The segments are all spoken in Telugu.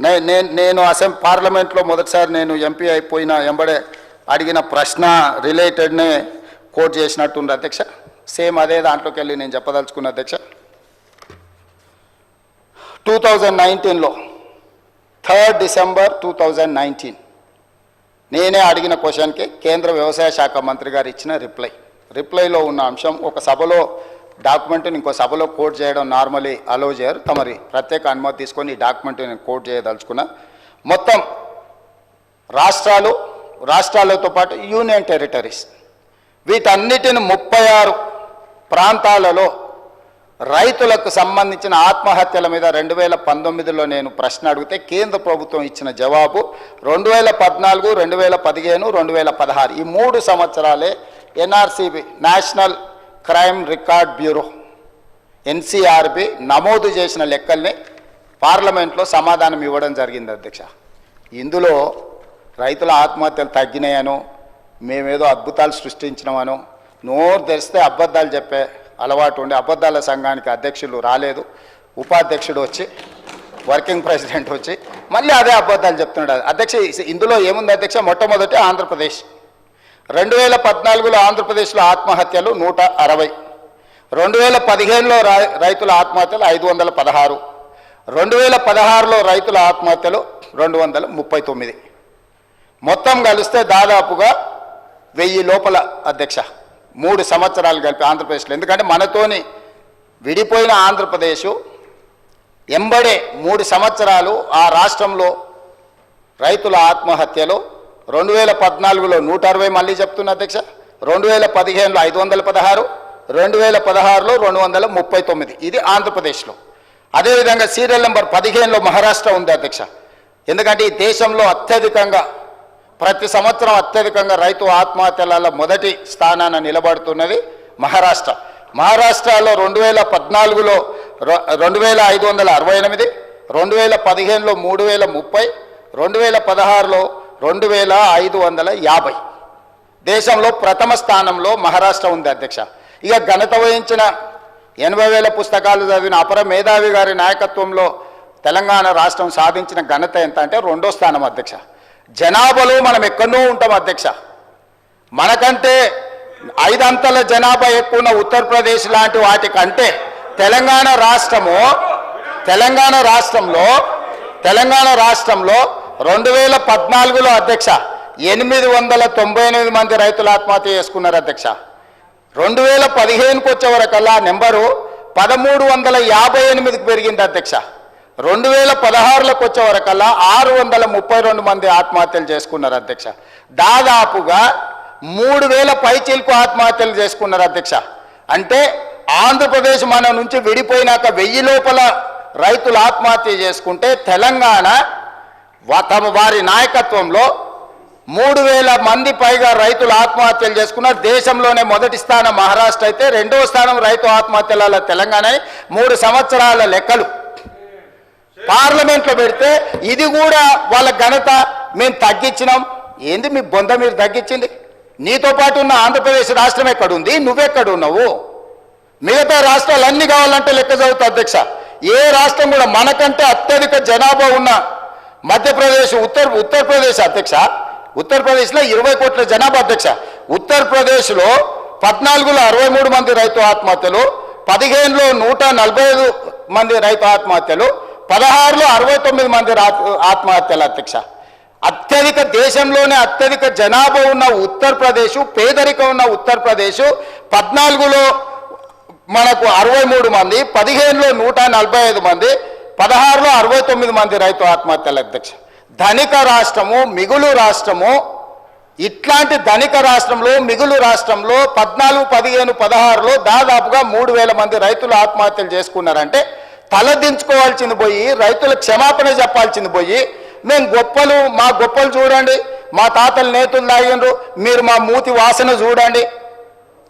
నే- నేను నేను అసెంబ్లీ పార్లమెంట్లో మొదటిసారి నేను ఎంపీ అయిపోయిన ఎంబడే అడిగిన ప్రశ్న రిలేటెడ్నే కోట్ చేసినట్టుంది అధ్యక్ష. సేమ్ అదే దాంట్లోకి వెళ్ళి నేను చెప్పదలుచుకున్న అధ్యక్ష. టూ థౌజండ్ నైన్టీన్లో third December two thousand nineteen నేనే అడిగిన క్వశ్చన్కి కేంద్ర వ్యవసాయ శాఖ మంత్రి గారు ఇచ్చిన రిప్లై. రిప్లైలో ఉన్న అంశం ఒక సభలో డాక్యుమెంట్ని ఇంకో సభలో కోట్ చేయడం నార్మలీ అలో చేయరు. తమరి ప్రత్యేక అనుమతి తీసుకొని ఈ డాక్యుమెంట్ నేను కోట్ చేయదలుచుకున్నా. మొత్తం రాష్ట్రాలు రాష్ట్రాలతో పాటు యూనియన్ టెరిటరీస్ వీటన్నిటిని ముప్పై ఆరు ప్రాంతాలలో రైతులకు సంబంధించిన ఆత్మహత్యల మీద రెండు వేల పంతొమ్మిదిలో నేను ప్రశ్న అడిగితే కేంద్ర ప్రభుత్వం ఇచ్చిన జవాబు రెండు వేల పద్నాలుగు రెండు వేల పదిహేను రెండు వేల పదహారు ఈ మూడు సంవత్సరాలే NRCB national crime record bureau NCRB నమోదు చేసిన లెక్కల్ని పార్లమెంట్లో సమాధానం ఇవ్వడం జరిగింది అధ్యక్ష. ఇందులో రైతుల ఆత్మహత్యలు తగ్గినాయను మేమేదో అద్భుతాలు సృష్టించినామను నోరు తెరిస్తే అబద్ధాలు చెప్పే అలవాటు ఉండి అబద్ధాల సంఘానికి అధ్యక్షులు రాలేదు. ఉపాధ్యక్షుడు వచ్చి వర్కింగ్ ప్రెసిడెంట్ వచ్చి మళ్ళీ అదే అబద్ధాలు చెప్తున్నాడు. అధ్యక్ష ఇందులో ఏముంది అధ్యక్ష? మొట్టమొదటి ఆంధ్రప్రదేశ్. రెండు వేల పద్నాలుగులో ఆంధ్రప్రదేశ్లో ఆత్మహత్యలు నూట అరవై. రెండు వేల పదిహేనులో రై- రైతుల ఆత్మహత్యలు ఐదు వందల పదహారు. రెండు వేల పదహారులో రైతుల ఆత్మహత్యలు రెండు వందల ముప్పై తొమ్మిది. మొత్తం కలిస్తే దాదాపుగా వెయ్యి లోపల అధ్యక్ష. మూడు సంవత్సరాలు కలిపి ఆంధ్రప్రదేశ్లో. ఎందుకంటే మనతోని విడిపోయిన ఆంధ్రప్రదేశ్ ఎంబడే మూడు సంవత్సరాలు ఆ రాష్ట్రంలో రైతుల ఆత్మహత్యలు రెండు వేల పద్నాలుగులో నూట అరవై మళ్ళీ చెప్తున్నా అధ్యక్ష. రెండు వేల పదిహేనులో ఐదు వందల పదహారు. రెండు వేల పదహారులో రెండు వందల ముప్పై తొమ్మిది. ఇది ఆంధ్రప్రదేశ్లో. అదేవిధంగా సీరియల్ నెంబర్ పదిహేనులో మహారాష్ట్ర ఉంది అధ్యక్ష. ఎందుకంటే ఈ దేశంలో అత్యధికంగా ప్రతి సంవత్సరం అత్యధికంగా రైతు ఆత్మహత్యలలో మొదటి స్థానాన నిలబడుతున్నది మహారాష్ట్ర. మహారాష్ట్రలో రెండు వేల పద్నాలుగులో రెండు వేల ఐదు వందల అరవై ఎనిమిది రెండు వేల పదిహేనులో మూడు వేల ముప్పై రెండు వేల పదహారులో రెండు వేల ఐదు వందల యాభై. దేశంలో ప్రథమ స్థానంలో మహారాష్ట్ర ఉంది అధ్యక్ష. ఇక ఘనత వహించిన ఎనభై వేల పుస్తకాలు చదివిన అపర మేధావి గారి నాయకత్వంలో తెలంగాణ రాష్ట్రం సాధించిన ఘనత ఎంత అంటే రెండో స్థానం అధ్యక్ష. జనాభాలో మనం ఎక్కడో ఉంటాం అధ్యక్ష. మనకంటే ఐదంతల జనాభా ఎక్కువ ఉన్న ఉత్తరప్రదేశ్ లాంటి వాటికంటే తెలంగాణ రాష్ట్రము తెలంగాణ రాష్ట్రంలో తెలంగాణ రాష్ట్రంలో రెండు వేల పద్నాలుగులో అధ్యక్ష ఎనిమిది వందల తొంభై ఎనిమిది మంది రైతులు ఆత్మహత్య చేసుకున్నారు అధ్యక్ష. రెండు వేల పదిహేనుకి వచ్చే వరకల్లా నెంబరు పదమూడు వందల యాభై ఎనిమిదికి పెరిగింది అధ్యక్ష. రెండు వేల పదహారులకు వచ్చే వరకల్లా ఆరు వందల ముప్పై రెండు మంది ఆత్మహత్యలు చేసుకున్నారు అధ్యక్ష. దాదాపుగా మూడు వేల పైచీలకు ఆత్మహత్యలు చేసుకున్నారు అధ్యక్ష. అంటే ఆంధ్రప్రదేశ్ మన నుంచి విడిపోయినాక వెయ్యి లోపల రైతులు ఆత్మహత్య చేసుకుంటే తెలంగాణ తమ వారి నాయకత్వంలో మూడు వేల మంది పైగా రైతులు ఆత్మహత్యలు చేసుకున్నారు. దేశంలోనే మొదటి స్థానం మహారాష్ట్ర అయితే రెండవ స్థానం రైతు ఆత్మహత్యల తెలంగాణ మూడు సంవత్సరాల లెక్కలు. పార్లమెంట్లో పెడితే ఇది కూడా వాళ్ళ ఘనత మేము తగ్గించినాం. ఏంది మీ బొంద మీరు తగ్గించింది? నీతో పాటు ఉన్న ఆంధ్రప్రదేశ్ రాష్ట్రం ఎక్కడుంది? నువ్వెక్కడున్నావు? మిగతా రాష్ట్రాలు అన్ని కావాలంటే లెక్క చదువుతా అధ్యక్ష. ఏ రాష్ట్రం కూడా మనకంటే అత్యధిక జనాభా ఉన్న మధ్యప్రదేశ్ ఉత్తర్ ఉత్తరప్రదేశ్ అధ్యక్ష. ఉత్తరప్రదేశ్లో ఇరవై కోట్ల జనాభా అధ్యక్ష. ఉత్తరప్రదేశ్లో పద్నాలుగులో అరవై మూడు మంది రైతు ఆత్మహత్యలు పదిహేనులో నూట నలభై ఐదు మంది రైతు ఆత్మహత్యలు పదహారులో అరవై తొమ్మిది మంది ఆత్మహత్యలు అధ్యక్ష. అత్యధిక దేశంలోనే అత్యధిక జనాభా ఉన్న ఉత్తరప్రదేశ్ పేదరికం ఉన్న ఉత్తరప్రదేశ్ పద్నాలుగులో మనకు అరవై మూడు మంది పదిహేనులో నూట నలభై ఐదు మంది పదహారులో అరవై తొమ్మిది మంది రైతు ఆత్మహత్యల అధ్యక్ష. ధనిక రాష్ట్రము మిగులు రాష్ట్రము ఇట్లాంటి ధనిక రాష్ట్రంలో మిగులు రాష్ట్రంలో పద్నాలుగు పదిహేను పదహారులో దాదాపుగా మూడు వేల మంది రైతులు ఆత్మహత్యలు చేసుకున్నారంటే తలదించుకోవాల్సింది పోయి రైతుల క్షమాపణ చెప్పాల్సింది పోయి మేము గొప్పలు మా గొప్పలు చూడండి మా తాతలు నేతులు తాగిండ్రు మీరు మా మూతి వాసన చూడండి.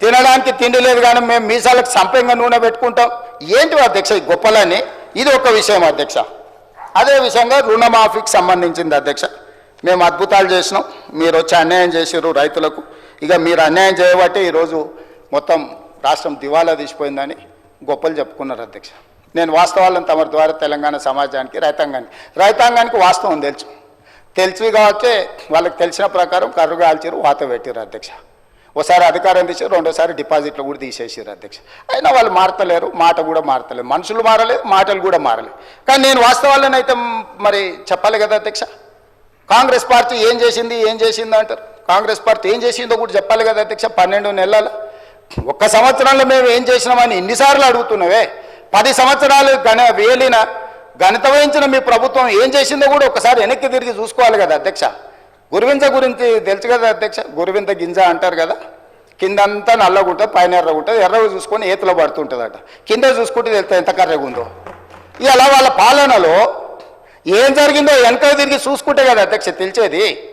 తినడానికి తిండి లేదు కానీ మేము మీసాలకు సంపంగా నూనె పెట్టుకుంటాం. ఏంటి అధ్యక్ష ఈ గొప్పలని ఇది ఒక విషయం అధ్యక్ష. అదే విషయంగా రుణమాఫీకి సంబంధించింది అధ్యక్ష. మేము అద్భుతాలు చేసినాం. మీరు వచ్చి అన్యాయం చేసారు రైతులకు. ఇక మీరు అన్యాయం చేయబట్టి ఈరోజు మొత్తం రాష్ట్రం దివాలా తీసిపోయిందని గొప్పలు చెప్పుకున్నారు అధ్యక్ష. నేను వాస్తవాలను తమ ద్వారా తెలంగాణ సమాజానికి రైతాంగానికి. రైతాంగానికి వాస్తవం తెలుసు. తెలిసి కావచ్చే వాళ్ళకి తెలిసిన ప్రకారం కర్రు కాల్చారు వాత పెట్టారు అధ్యక్ష. ఒకసారి అధికారం తీసి రెండోసారి డిపాజిట్లు కూడా తీసేసారు అధ్యక్ష. అయినా వాళ్ళు మారతలేరు మాట కూడా మారతలేదు. మనుషులు మారలేదు మాటలు కూడా మారలేదు. కానీ నేను వాస్తవాలనైతే మరి చెప్పాలి కదా అధ్యక్ష? కాంగ్రెస్ పార్టీ ఏం చేసింది ఏం చేసింది అంటారు? కాంగ్రెస్ పార్టీ ఏం చేసిందో కూడా చెప్పాలి కదా అధ్యక్ష పన్నెండు నెలల. ఒక్క సంవత్సరంలో మేము ఏం చేసినామని ఎన్నిసార్లు అడుగుతున్నావే? పది సంవత్సరాలు గణ వేలిన గణిత వహించిన మీ ప్రభుత్వం ఏం చేసిందో కూడా ఒకసారి వెనక్కి తిరిగి చూసుకోవాలి కదా అధ్యక్ష. గురువింజ గురించి తెలుసు కదా అధ్యక్ష? గురువింద గింజ అంటారు కదా? కిందంతా నల్లగా ఉంటుంది పైన ఎర్రగా ఉంటుంది ఎర్రగా చూసుకొని ఏతులో పడుతుంటుందట. కింద చూసుకుంటే తెలుస్తుంది ఎంత కర్రగా ఉందో ఇలా వాళ్ళ పాలనలో ఏం జరిగిందో వెనక తిరిగి చూసుకుంటే కదా అధ్యక్ష తెలిసేది.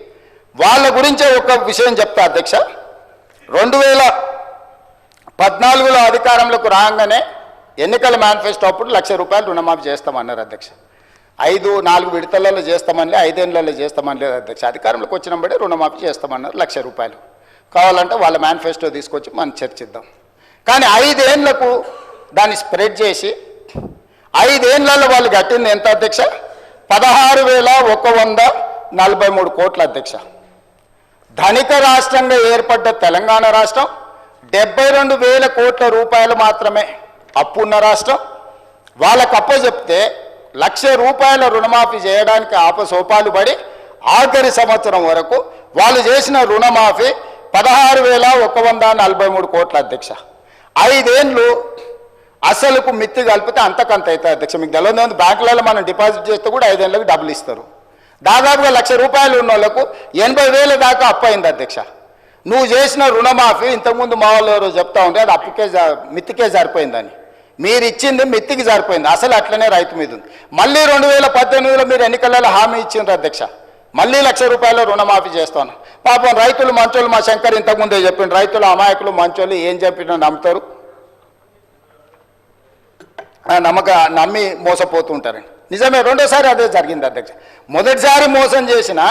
వాళ్ళ గురించే ఒక విషయం చెప్తా అధ్యక్ష. రెండు వేల పద్నాలుగులో అధికారంలోకి రాగానే ఎన్నికల మేనిఫెస్టో అప్పుడు లక్ష రూపాయలు రుణమాఫీ చేస్తామన్నారు అధ్యక్ష. ఐదు నాలుగు విడతలలో చేస్తామని ఐదేళ్ళలో చేస్తామని లేదు అధ్యక్ష అధికారంలోకి వచ్చినప్పుడే రుణమాఫీ చేస్తామన్నారు లక్ష రూపాయలు. కావాలంటే వాళ్ళ మేనిఫెస్టో తీసుకొచ్చి మనం చర్చిద్దాం. కానీ ఐదేళ్ళకు దాన్ని స్ప్రెడ్ చేసి ఐదేళ్ళలో వాళ్ళు కట్టింది ఎంత అధ్యక్ష? పదహారు వేల ఒక వంద నలభై మూడు కోట్ల అధ్యక్ష. ధనిక రాష్ట్రంగా ఏర్పడ్డ తెలంగాణ రాష్ట్రం డెబ్బై రెండు వేల కోట్ల రూపాయలు మాత్రమే అప్పున్న రాష్ట్రం. వాళ్ళకు అప్ప చెప్తే లక్ష రూపాయల రుణమాఫీ చేయడానికి ఆపసోపాలు పడి ఆఖరి సంవత్సరం వరకు వాళ్ళు చేసిన రుణమాఫీ పదహారు వేల ఒక వంద నలభై మూడు కోట్ల అధ్యక్ష. ఐదేండ్లు అసలుకు మిత్తి కలిపితే అంతకంత అవుతుంది అధ్యక్ష. మీకు తెలియదు బ్యాంకులలో మనం డిపాజిట్ చేస్తే కూడా ఐదేళ్ళకి డబ్బులు ఇస్తారు. దాదాపుగా లక్ష రూపాయలు ఉన్న వాళ్ళకు ఎనభై వేల దాకా అప్పు అయింది అధ్యక్ష. నువ్వు చేసిన రుణమాఫీ ఇంతకుముందు మా వాళ్ళు చెప్తా ఉంటే అది అప్పుకే జా- మిత్తికే సరిపోయిందని మీరు ఇచ్చింది మిత్తికి సరిపోయింది అసలు అట్లనే రైతు మీద ఉంది. మళ్ళీ రెండు వేల పద్దెనిమిదిలో మీరు ఎన్నికలలో హామీ ఇచ్చిండ్రు అధ్యక్ష. మళ్ళీ లక్ష రూపాయల రుణమాఫీ చేస్తాను. పాపం రైతులు మంచోళ్ళు మా శంకర్ ఇంతకుముందే చెప్పిండు. రైతులు అమాయకులు మంచోళ్ళు ఏం చెప్పినా నమ్ముతారు? నమ్మక నమ్మి మోసపోతూ ఉంటారండి. నిజమే రెండోసారి అదే జరిగింది అధ్యక్ష. మొదటిసారి మోసం చేసిన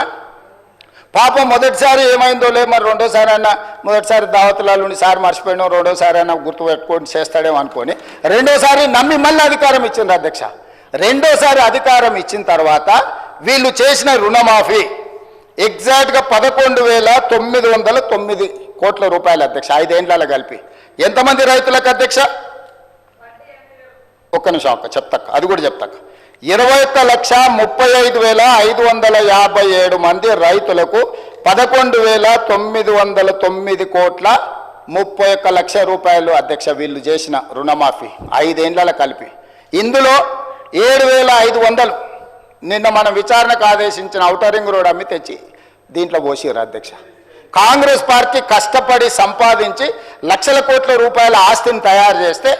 పాపం మొదటిసారి ఏమైందో లే మరి రెండోసారి అన్న మొదటిసారి దావతులాలు సార్ మర్చిపోయినాం రెండోసారి అన్న గుర్తు పెట్టుకొని చేస్తాడేమో అనుకొని రెండోసారి నమ్మి మళ్ళీ అధికారం ఇచ్చింది అధ్యక్ష. రెండోసారి అధికారం ఇచ్చిన తర్వాత వీళ్ళు చేసిన రుణమాఫీ ఎగ్జాక్ట్గా పదకొండు వేల తొమ్మిది వందల తొమ్మిది కోట్ల రూపాయలు అధ్యక్ష ఐదేండ్ల కలిపి. ఎంతమంది రైతులకు అధ్యక్ష? ఒక్క నిమిషం ఒక్క చెప్తాక అది కూడా చెప్తాక ఇరవై ఒక్క లక్ష ముప్పై ఐదు వేల ఐదు వందల యాభై ఏడు మంది రైతులకు పదకొండు వేల తొమ్మిది వందల తొమ్మిది కోట్ల ముప్పై ఒక్క లక్ష రూపాయలు అధ్యక్ష వీళ్ళు చేసిన రుణమాఫీ. ఐదేండ్ల కలిపి. ఇందులో ఏడు వేల ఐదు వందలు నిన్న మనం విచారణకు ఆదేశించిన ఔటరింగ్ రోడ్ అమ్మి తెచ్చి దీంట్లో పోసిరు అధ్యక్ష. కాంగ్రెస్ పార్టీ కష్టపడి సంపాదించి లక్షల కోట్ల రూపాయల ఆస్తిని తయారు చేస్తే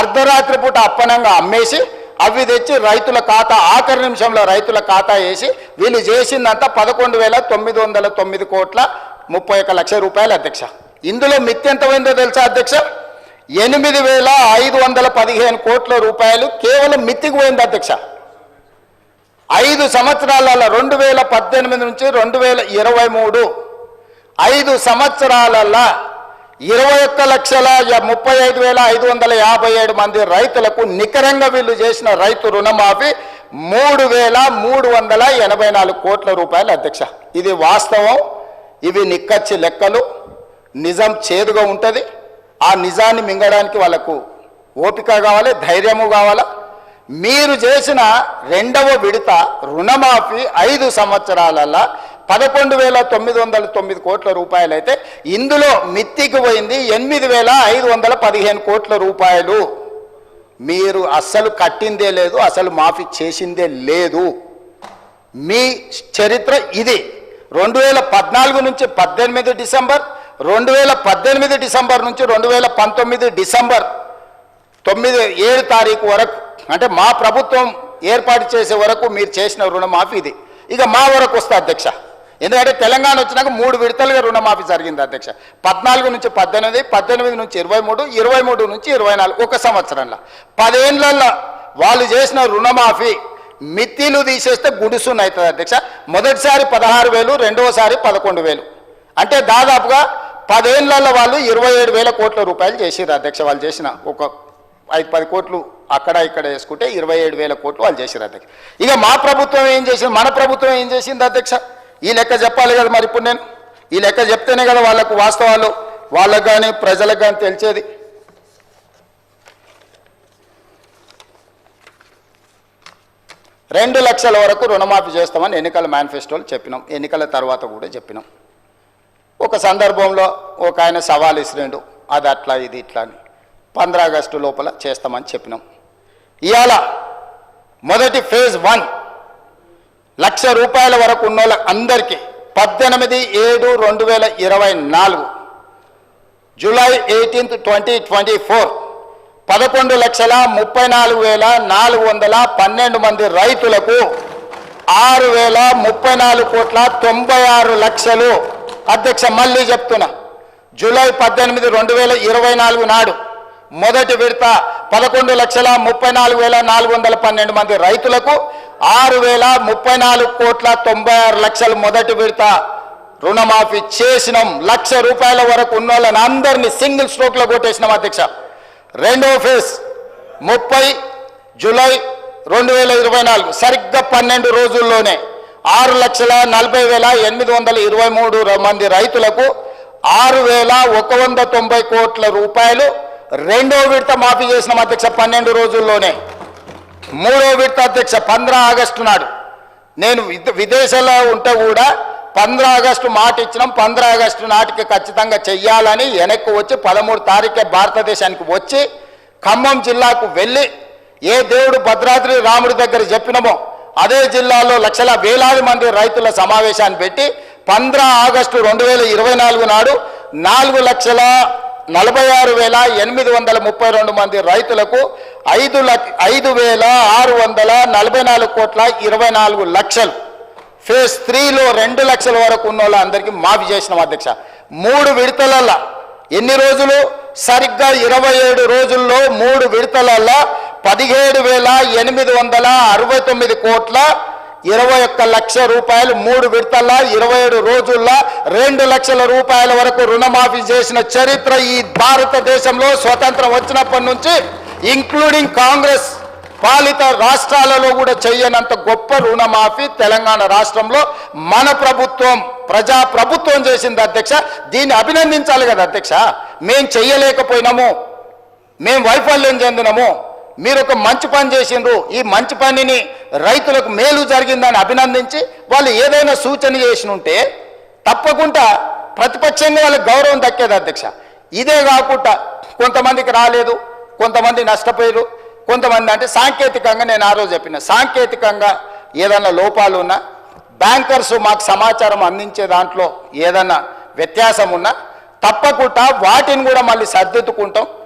అర్ధరాత్రి పూట అప్పనంగా అమ్మేసి అవి తెచ్చి రైతుల ఖాతా ఆఖరి నిమిషంలో రైతుల ఖాతా వేసి వీళ్ళు చేసిందంతా పదకొండు వేల తొమ్మిది వందల తొమ్మిది కోట్ల ముప్పై ఒక లక్ష రూపాయలు అధ్యక్ష. ఇందులో మిత్తి ఎంత పోయిందో తెలుసా అధ్యక్ష? ఎనిమిది వేల ఐదు వందల పదిహేను కోట్ల రూపాయలు కేవలం మిత్తికి పోయింది అధ్యక్ష. ఐదు సంవత్సరాల రెండు వేల పద్దెనిమిది నుంచి రెండు వేల ఇరవై మూడు. ఐదు సంవత్సరాలలో ఇరవై ఒక్క లక్షల ముప్పై ఐదు వేల ఐదు వందల యాభై ఏడు మంది రైతులకు నికరంగా వీళ్ళు చేసిన రైతు రుణమాఫీ మూడు వేల మూడు వందల ఎనభై నాలుగు కోట్ల రూపాయలు అధ్యక్ష. ఇది వాస్తవం ఇవి నిక్కచ్చి లెక్కలు నిజం చేదుగా ఉంటుంది. ఆ నిజాన్ని మింగడానికి వాళ్ళకు ఓపిక కావాలి ధైర్యము కావాలా? మీరు చేసిన రెండవ విడత రుణమాఫీ ఐదు సంవత్సరాలలో పదకొండు వేల తొమ్మిది వందల తొమ్మిది కోట్ల రూపాయలు అయితే ఇందులో మిత్తికి పోయింది ఎనిమిది వేల ఐదు వందల పదిహేను కోట్ల రూపాయలు. మీరు అస్సలు కట్టిందే లేదు అసలు మాఫీ చేసిందే లేదు. మీ చరిత్ర ఇది. రెండు వేల పద్నాలుగు నుంచి పద్దెనిమిది డిసెంబర్ రెండు వేల పద్దెనిమిది డిసెంబర్ నుంచి రెండు వేల పంతొమ్మిది డిసెంబర్ తొమ్మిది ఏడు తారీఖు వరకు అంటే మా ప్రభుత్వం ఏర్పాటు చేసే వరకు మీరు చేసిన రుణమాఫీ ఇది. ఇక మా వరకు వస్తే అధ్యక్ష. ఎందుకంటే తెలంగాణ వచ్చినాక మూడు విడతలుగా రుణమాఫీ జరిగింది అధ్యక్ష. పద్నాలుగు నుంచి పద్దెనిమిది పద్దెనిమిది నుంచి ఇరవై మూడు ఇరవై మూడు నుంచి ఇరవై నాలుగు ఒక సంవత్సరంలో. పదేళ్ళలో వాళ్ళు చేసిన రుణమాఫీ మిత్తిలు తీసేస్తే గుడుసున్న అవుతుంది అధ్యక్ష. మొదటిసారి పదహారు వేలు రెండవసారి పదకొండు వేలు. అంటే దాదాపుగా పదేళ్ళలో వాళ్ళు ఇరవై ఏడు వేల కోట్ల రూపాయలు చేసిర్రు అధ్యక్ష వాళ్ళు చేసిన ఒక ఐదు పది కోట్లు అక్కడ ఇక్కడ వేసుకుంటే ఇరవై ఏడు వేల కోట్లు వాళ్ళు చేసారు అధ్యక్ష. ఇక మా ప్రభుత్వం ఏం చేసింది? మన ప్రభుత్వం ఏం చేసింది అధ్యక్ష? ఈ లెక్క చెప్పాలి కదా మరి ఇప్పుడు నేను? ఈ లెక్క చెప్తేనే కదా వాళ్ళకు వాస్తవాలు. వాళ్ళకు కానీ ప్రజలకు కానీ తెలిసేది. రెండు లక్షల వరకు రుణమాఫీ చేస్తామని ఎన్నికల మేనిఫెస్టోలు చెప్పినాం. ఎన్నికల తర్వాత కూడా చెప్పినాం. ఒక సందర్భంలో ఒక ఆయన సవాల్ ఇసిరిండు. అది అట్లా ఇది ఇట్లా అని. పంద్రా ఆగస్టు లోపల చేస్తామని చెప్పినాం. ఇవాళ మొదటి ఫేజ్ వన్ లక్ష రూపాయల వరకు ఉన్న అందరికీ పద్దెనిమిది ఏడు రెండు వేల ఇరవై నాలుగు July eighteenth twenty twenty four పదకొండు లక్షల ముప్పై నాలుగు వేల నాలుగు వందల పన్నెండు మంది రైతులకు ఆరు వేల ముప్పై నాలుగు కోట్ల తొంభై ఆరు లక్షలు. అధ్యక్ష మళ్ళీ చెప్తున్నా. జూలై పద్దెనిమిది రెండు వేల ఇరవై నాలుగు నాడు మొదటి విడత పదకొండు లక్షల ముప్పై నాలుగు వేల నాలుగు వందల పన్నెండు మంది రైతులకు ఆరు వేల ముప్పై నాలుగు కోట్ల తొంభై ఆరు లక్షలు మొదటి విడత రుణమాఫీ చేసినాం. లక్ష రూపాయల వరకు ఉన్న వాళ్ళని అందరినీ సింగిల్ స్ట్రోక్లో కొట్టేసినాం అధ్యక్ష. రెండో ఫేజ్ ముప్పై జూలై రెండు వేల ఇరవై నాలుగు సరిగ్గా పన్నెండు రోజుల్లోనే ఆరు లక్షల నలభై వేల ఎనిమిది వందల ఇరవై మూడు మంది రైతులకు ఆరు వేల ఒక వంద తొంభై కోట్ల రూపాయలు రెండో విడత మాఫీ చేసిన అధ్యక్ష పన్నెండు రోజుల్లోనే. మూడో విడత అధ్యక్ష పంద్రా ఆగస్టు నాడు. నేను విద- విదేశాల్లో ఉంటే కూడా పంద్రా ఆగస్టు మాట ఇచ్చినాం. పంద్రా ఆగస్టు నాటికి ఖచ్చితంగా చెయ్యాలని వెనక్కి వచ్చి పదమూడు తారీఖే భారతదేశానికి వచ్చి ఖమ్మం జిల్లాకు వెళ్ళి ఏ దేవుడు భద్రాద్రి రాముడి దగ్గర చెప్పినమో అదే జిల్లాలో లక్షల వేలాది మంది రైతుల సమావేశాన్ని పెట్టి పంద్రా ఆగస్టు రెండు వేల ఇరవై నాలుగు నాడు నాలుగు లక్షల నలభై ఆరు వేల ఎనిమిది వందల ముప్పై రెండు మంది రైతులకు ఐదు లక్ష ఐదు వేల ఆరు వందల నలభై నాలుగు కోట్ల ఇరవై నాలుగు లక్షలు. ఫేజ్ త్రీలో రెండు లక్షల వరకు ఉన్న వాళ్ళందరికీ మాఫీ చేసినాం అధ్యక్ష. మూడు విడతలల్లా ఎన్ని రోజులు? సరిగ్గా ఇరవై ఏడు రోజుల్లో మూడు విడతలల్లా పదిహేడు వేల ఎనిమిది వందల అరవై తొమ్మిది కోట్ల ఇరవై ఒక్క లక్ష రూపాయలు మూడు విడతల ఇరవై ఏడు రోజుల్లో రెండు లక్షల రూపాయల వరకు రుణమాఫీ చేసిన చరిత్ర ఈ భారతదేశంలో స్వతంత్రం వచ్చినప్పటి నుంచి ఇంక్లూడింగ్ కాంగ్రెస్ పాలిత రాష్ట్రాలలో కూడా చేయనంత గొప్ప రుణమాఫీ తెలంగాణ రాష్ట్రంలో మన ప్రభుత్వం ప్రజా ప్రభుత్వం చేసింది అధ్యక్ష. దీన్ని అభినందించాలి కదా అధ్యక్ష. మేం చెయ్యలేకపోయినాము. మేము వైఫల్యం చెందినము. మీరు ఒక మంచి పని చేసిండ్రు. ఈ మంచి పనిని రైతులకు మేలు జరిగిందని అభినందించి వాళ్ళు ఏదైనా సూచన చేసి ఉంటే తప్పకుండా ప్రతిపక్షంగా వాళ్ళకి గౌరవం దక్కేది అధ్యక్ష. ఇదే కాకుండా కొంతమందికి రాలేదు కొంతమంది నష్టపోయారు కొంతమంది అంటే సాంకేతికంగా నేను ఆ రోజు చెప్పిన సాంకేతికంగా ఏదైనా లోపాలు ఉన్నా బ్యాంకర్స్ మాకు సమాచారం అందించే దాంట్లో ఏదన్నా వ్యత్యాసం ఉన్నా తప్పకుండా వాటిని కూడా మళ్ళీ సర్దిద్దుకుంటాం.